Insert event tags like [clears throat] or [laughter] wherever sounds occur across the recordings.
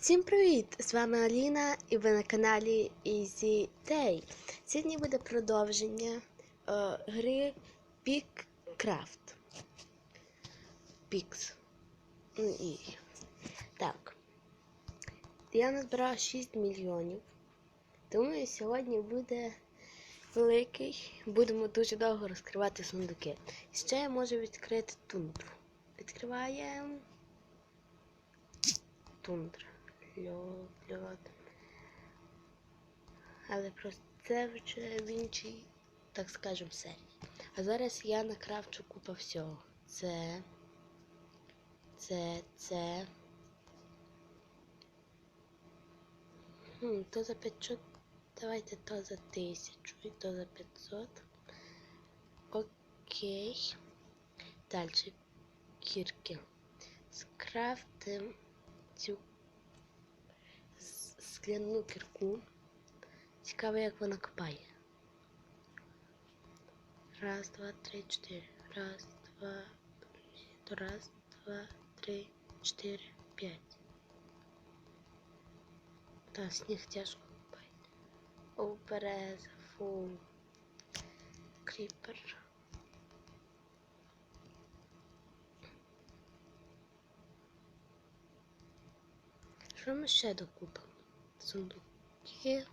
Всім привіт! З вами Аліна і ви на каналі Easy Day. Сьогодні буде продовження е, гри Picraft. Pix. Ну. Так. Я назбирала 6 мільйонів. Тому сьогодні буде великий. Будемо дуже довго розкривати сундуки. Ще я можу відкрити тундру. Відкриваємо тундра. Льод, льод. Але просто це вже в іншій, так скажемо, серії. А зараз я накравчу купа всього. Це. Це, це. Хм, то за 500. Давайте то за 1000 і то за 500. Окей. Далі. Кірки. Скрафтим цю скляну кірку. Цікаво, як вона копає. Раз, два, три, чотири. Раз, два, раз, два, три, чотири, п'ять. Та сніг тяжко копає. О, береза, фу. Кріпер. Що ми ще докупимо? Сундуки.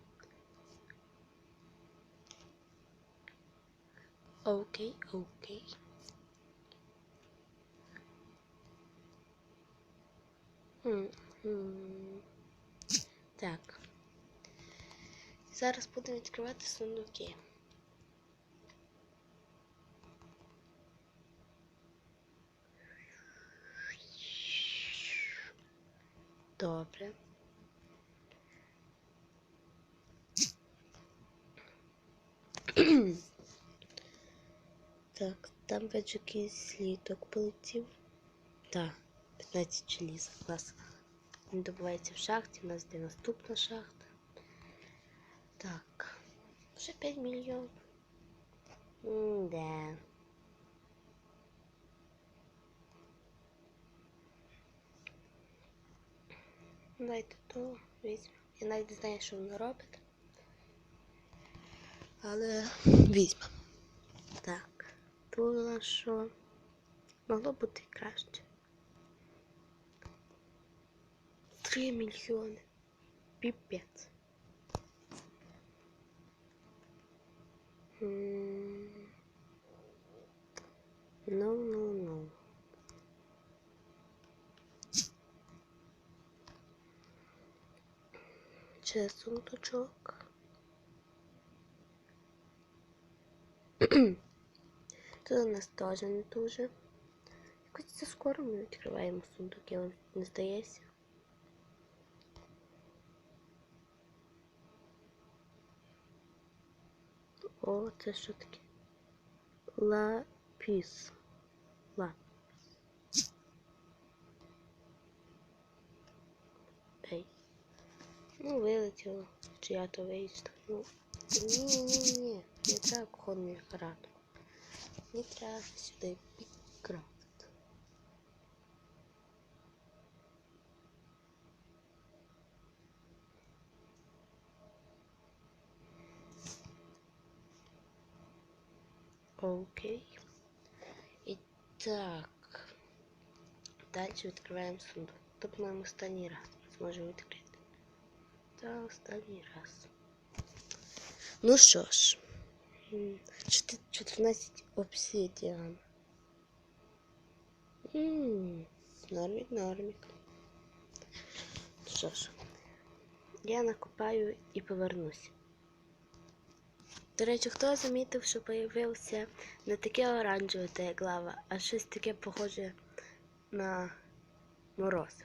Окей, окей. Так. Зараз будемо відкривати сундуки. Добре. Так, там бачу якийсь слідок полетів. Так, 15 желіза. Клас. Він добувається в шахті, у нас де наступна шахта. Так. Вже 5 мільйонів. М-да. Дайте то візьмемо. Я навіть не знаю, що воно робить. Але візьмемо. Було що могло бути краще. Три мільйони. Піпець. Ну, ну, ну. Ще сундучок. [clears throat] Тут у нас теж не дуже. Якось це скоро ми відкриваємо сундуки, вам не здається. О, це що таке? Лапіс. Ла. Ей. Ну, вилетіло. Чи я то вийшло. Ну, ні-ні-ні. Не треба кухонний апарат. Мені треба сюди піккрафт. Окей. І так. Далі відкриваємо сундук. То, по-моєму, останній раз ми зможемо відкрити. Та останній раз. Ну що ж. М, чотир- 14 обсидіан. Нормік, нормік. Що ж, я накопаю і повернусь. До речі, хто замітив, що появився не таке оранжеве, як лава, а щось таке похоже на мороз.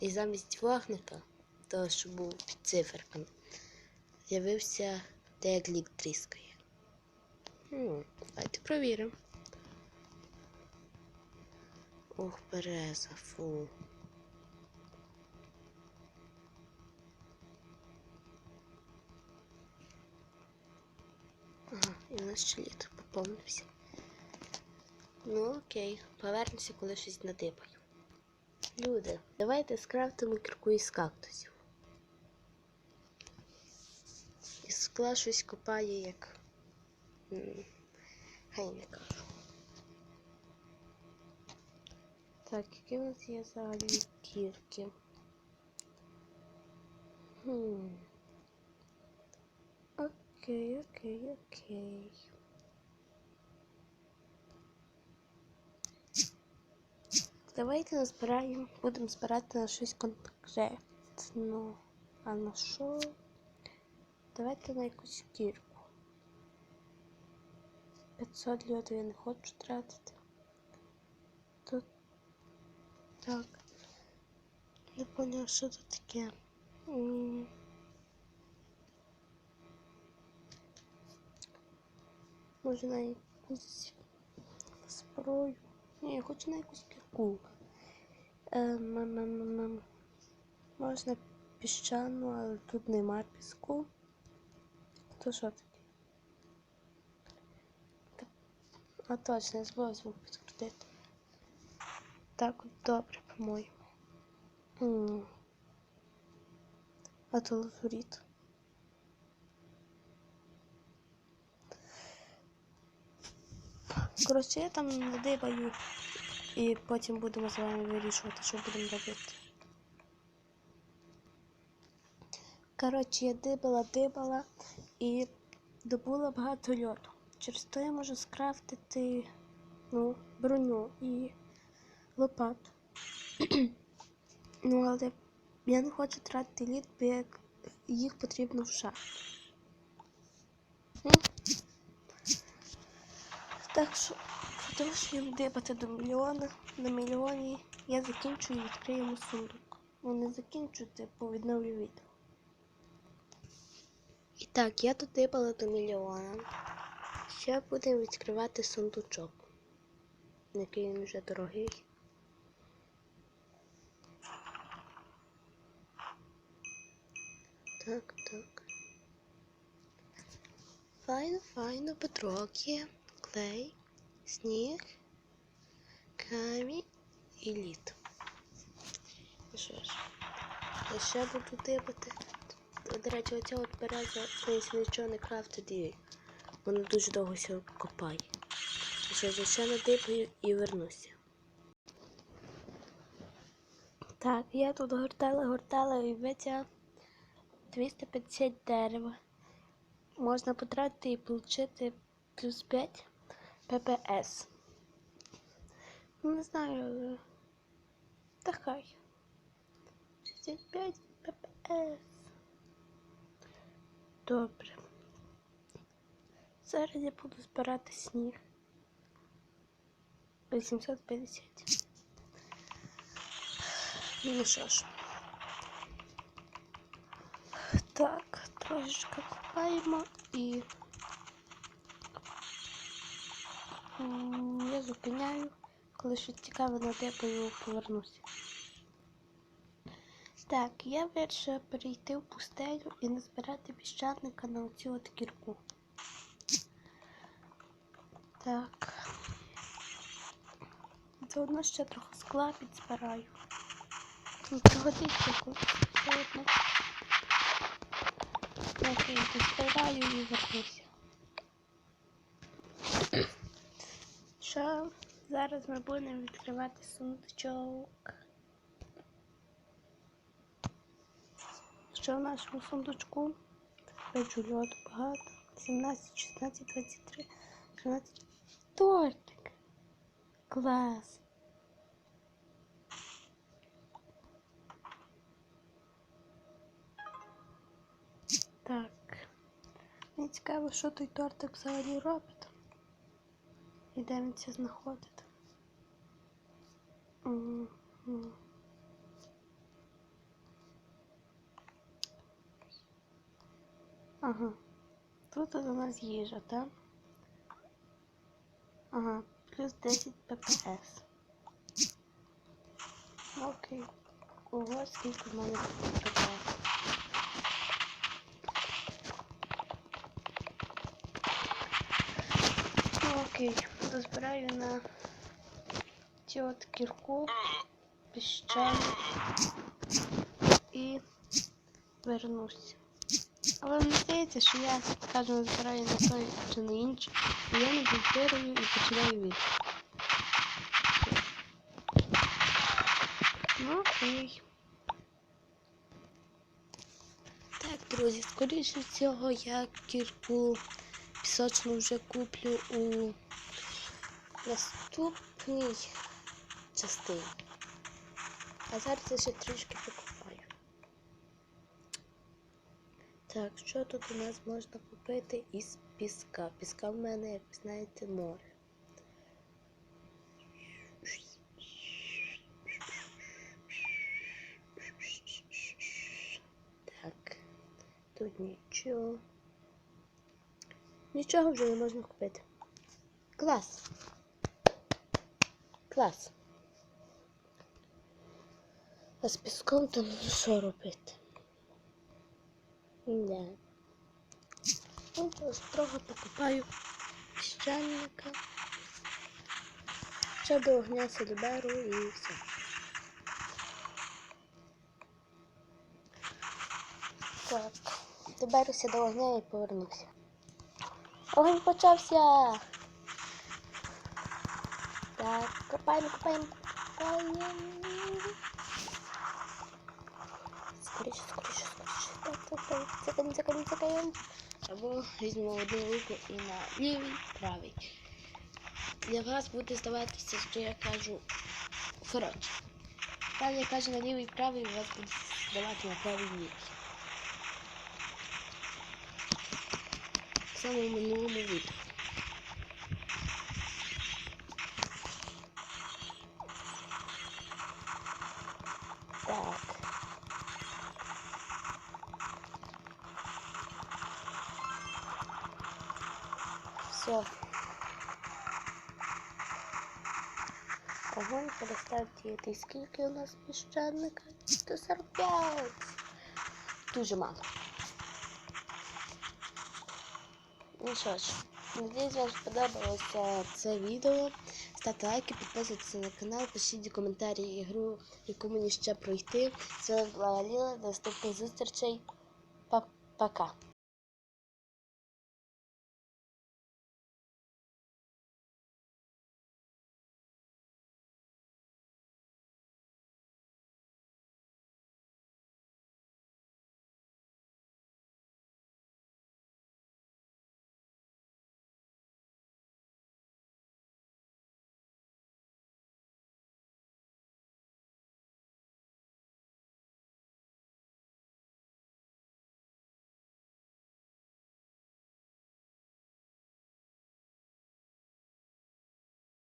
І замість вогника, того, що був під циферками, з'явився те, як лід тріскає. Давайте провіримо. Ох, береза, фу. Ага, і у нас ще лід поповнився. Ну окей, повернуся, коли щось надибаю. Люди, давайте скрафтимо кірку із кактусів. Із скла щось копає як. Хай. Так, які у нас є взагалі кірки? Хм. Окей, окей, окей. Давайте назбираємо, будемо збирати на щось конкретно. А на що? Давайте на якусь кірку. 500 льоду я не хочу тратити. Тут так. Не поняла, що тут таке. Може на якусь зброю. Ні, я хочу на якусь кірку. Ем, ем, ем, ем, ем. Можна піщану, але тут нема піску. То що? Та- А точно, я забула звук підкрутити. Так от добре, по-моєму. А то лазуріт. Коротше, я там надибаю і потім будемо з вами вирішувати, що будемо робити. Коротше, я дибала, дибала і добула багато льоду. Через то я можу скрафтити ну, броню і лопату. [clears throat] ну, але я не хочу тратити лід, бо як їх потрібно в шахті. Так що, продовжуємо дибати до мільйона. На мільйоні я закінчу і відкриємо сундук. Ну, не закінчу, типу відновлю відео. І так, я додибала до мільйона. Ще будемо відкривати сундучок. Який він вже дорогий. Так, так. Файно, файно, петрок клей, сніг, камінь і лід. Що ж, я ще буду дибати. До речі, оця от береза, якщо нічого не крафтить, і воно дуже довго все копає. Що я ще надибаю і вернуся. Так, я тут гортала, гортала і витягла 250 дерева. Можна потратити і отримати плюс 5 ППС. Не знаю, але... Та хай. 65 ППС. Добре. Зараз я буду збирати сніг. 850. Ну що ж. Так, трошечки копаємо і я зупиняю, коли щось цікаве на надибаю, повернуся. Так, я вирішила перейти в пустелю і назбирати піщаника на оцю от кірку. Так. Заодно ще трохи скла підзбираю. Тут пригодиться одно. Окей, підзбираю і вернуся. Що? Зараз ми будемо відкривати сундучок. Що в нашому сундучку? Бачу льоду багато. 17, 16, 23, 13. Тортик. Клас. Так. Мені цікаво, що той тортик взагалі робить. І де він це знаходить. Ага. Тут у нас їжа, так? Ага, плюс 10 ППС. Окей. Ого, скільки в мене ППС. Окей, дозбираю на цю от кірку піщаник і вернуся. Але мені здається, що я, скажімо, збираю на той чи на інший, і я не повторюю і починаю від. Ну окей. Так, друзі, скоріше всього я кірку пісочну вже куплю у наступній частині. А зараз я ще трішки покупаю. Так, що тут у нас можна купити із піска? Піска в мене, як знаєте, море. Так, тут нічого. Нічого вже не можна купити. Клас. Клас. А з піском там що робити? Не. Ну, ось трохи покупаю піщаника. Ще до огня собі беру і все. Так, доберуся до огня і повернуся. Огонь почався. Так, копаємо, копаємо, копаємо. Скоріше, скоріше. Так. Цикаємо, цикаємо, цикаємо. Або візьмемо одну руку і на лівий, правий. Для вас буде здаватися, що я кажу коротше. Там я кажу на лівий, правий, у вас буде здавати на правий лівий. Само в минулому відео. Так. Все. Огонь перестав діяти. Скільки у нас піщаника? 145. Дуже мало. Ну що ж, надіюсь, вам сподобалося це відео. Ставте лайки, підписуйтесь на канал, пишіть коментарі ігру, яку мені ще пройти. Вами була Ліла. До наступних зустрічей. Пока.